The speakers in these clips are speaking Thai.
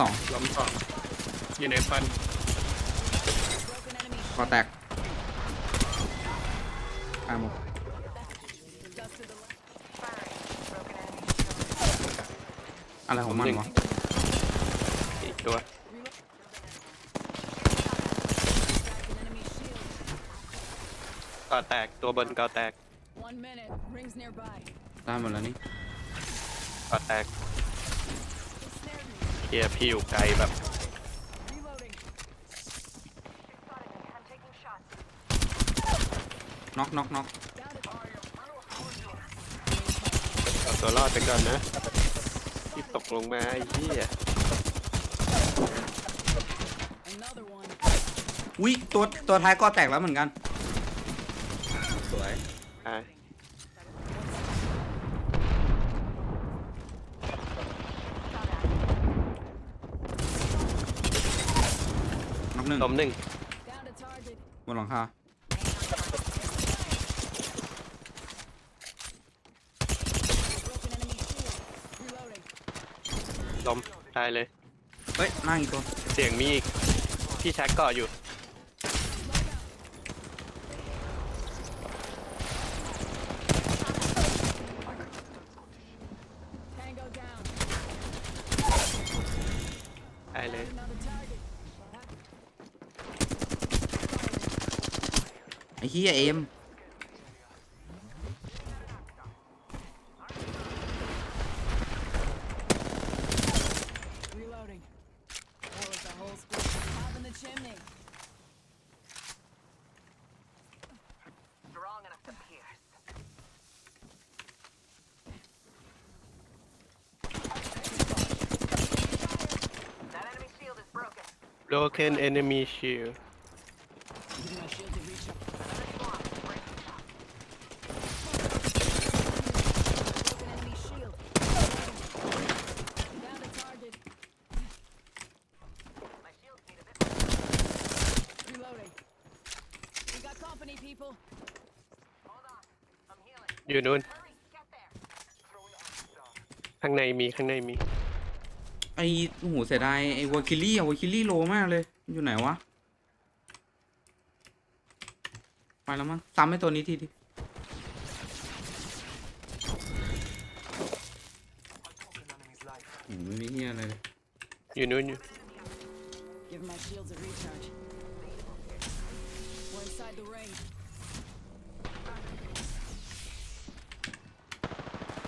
น็อกสองล้มสองอยู่ในฟันกอแตกตายหมดอะไรของมันวะอีกตัวก่อแตกตัวบนก่อแตก One minute. Rings nearby. ตายหมดแล้วนี่ก่อแตก Snared me. เคลียร์พี่อยู่ไกลแบบ Reloading. น็อกน็อกน็อก Down to เอาตัวรอดไปก่อนนะที่ตกลงมาไอ้เหี้ย another one. อุ้ยตัวตัวท้ายกอแตกแล้วเหมือนกัน สวย ตาย น็อก หนึ่งล้มหนึ่ง Down to target. บนหลังคา Broken enemy shield. Reloading. ล้มตายเลย เฮ้ยนั่งอีกตัวเสียงมีอีกพี่แช็กเกาะอยู่ Tango down. ตายเลย Another target. ไอ้เฮียเอ็ม Reloading. That was the whole squad. Top in the chimney. strong enough to อยู่นู้น Hurry, get there. ข้างในมีข้างในมี ไอ้โอ้โหเสียดายไอ้วอคิลี่อะวอคิลี่โลมากเลย อยู่ไหนวะ ไปแล้วมั้งซ้ำให้ตัวนี้ทีดิโอ้โหไม่มีเฮียอะไรเลยอยู่นู้นอยู่ Give my shields a recharge. We're inside the ring.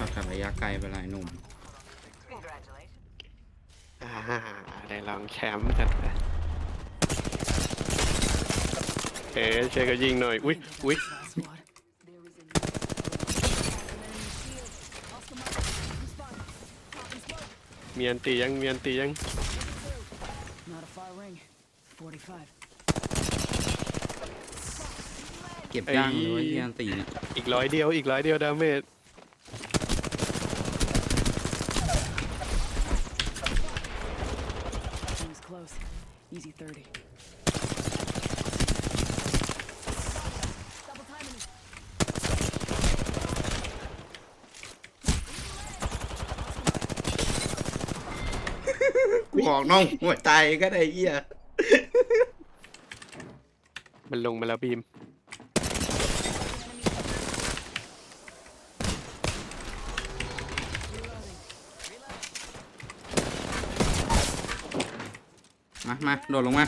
ขับขับระยะไกลไปหลายหนุ่ม Congratulations. อ่าได้ลองแชมป์กันไปเอ๊ะเชยร์ก็ยิงหน่อย อุ้ยอุ้ย Last squad. There is a Cracked an enemy shield. Off the mark. Respawn. Popping smoke. มีอันตียังมีอันตียัง Not a far ring. 45. เก็บย่างเลยว่าเฮียอันตีเนี่ยอีกร้อยเดียวอีกร้อยเดียวดาเมจ Easy 30. Double timing it. บอกน้องหัวใจก็ได้เฮียมันลงมาแล้วบีม มามาโดดลงมา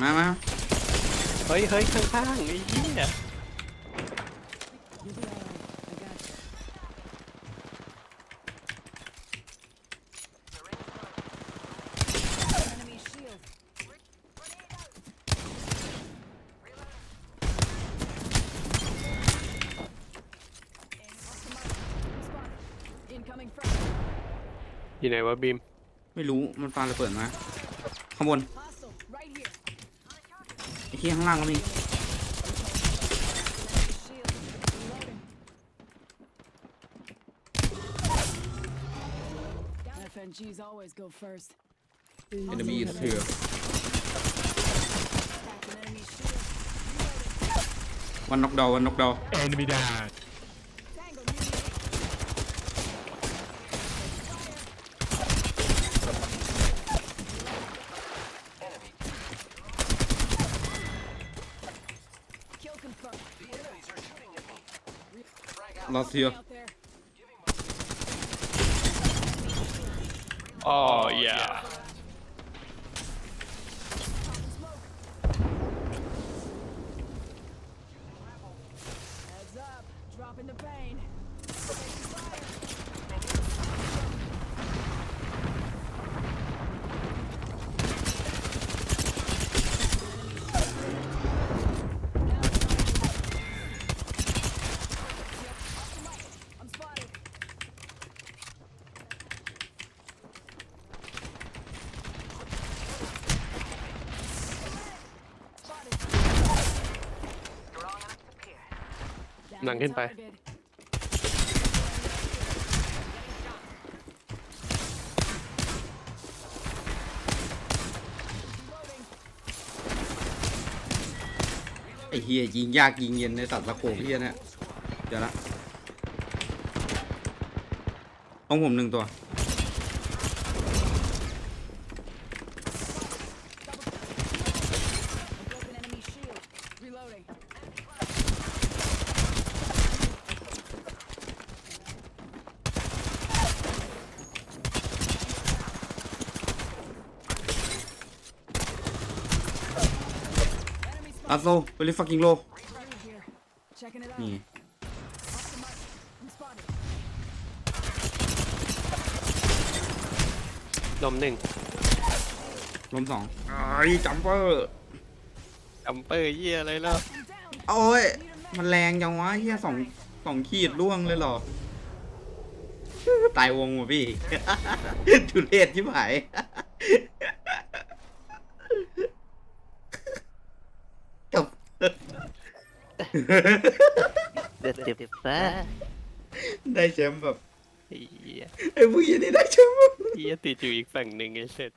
มามาเฮ้ยเฮ้ยข้างข้างไอ้เหี้ยอยู่ไหนวะบีม ไม่รู้ มันปาระเบิดมา ข้างบน Hostile, right here. ไอ้ที่ข้างล่างก็มี Shield. Reloading. FNGs always go first. enemy is here Crack an enemy shield. Reloading. วันน็อกดาววันน็อกดาว Enemy down. ลอสเซีย Out there. อ๋ออย่า Heads up. Dropping the pain. หนังขึ้นไป ไอ้เฮียยิงยากยิงเย็นในสัตว์ตะโขบเฮียเนี่ยเดี๋ยวละต้องผมหนึ่งตัว A broken enemy shield. Reloading. ลาโซเวลิฟักกิ้งโล Through here. Checking it out. นี่ Off the mark. I'm spotted. นมหนึ่งล้มสองไอ้จัมเปอร์จัมเปอร์เยี่ยอะไรแล้ว I'm down. โอ้ย มันแรงจังวะเฮียสองสองขีดล่วงเลยเหรอ ตายวงว่ะพี่ ทุเรศที่หาย กับ เด็ดเด็ดซะได้แชมป์แบบไอ้เหี้ยไอ้ผู้หญิงนี่ได้แชมป์เหี้ยติดอยู่อีกฝั่งหนึ่งไอ้เสร็จ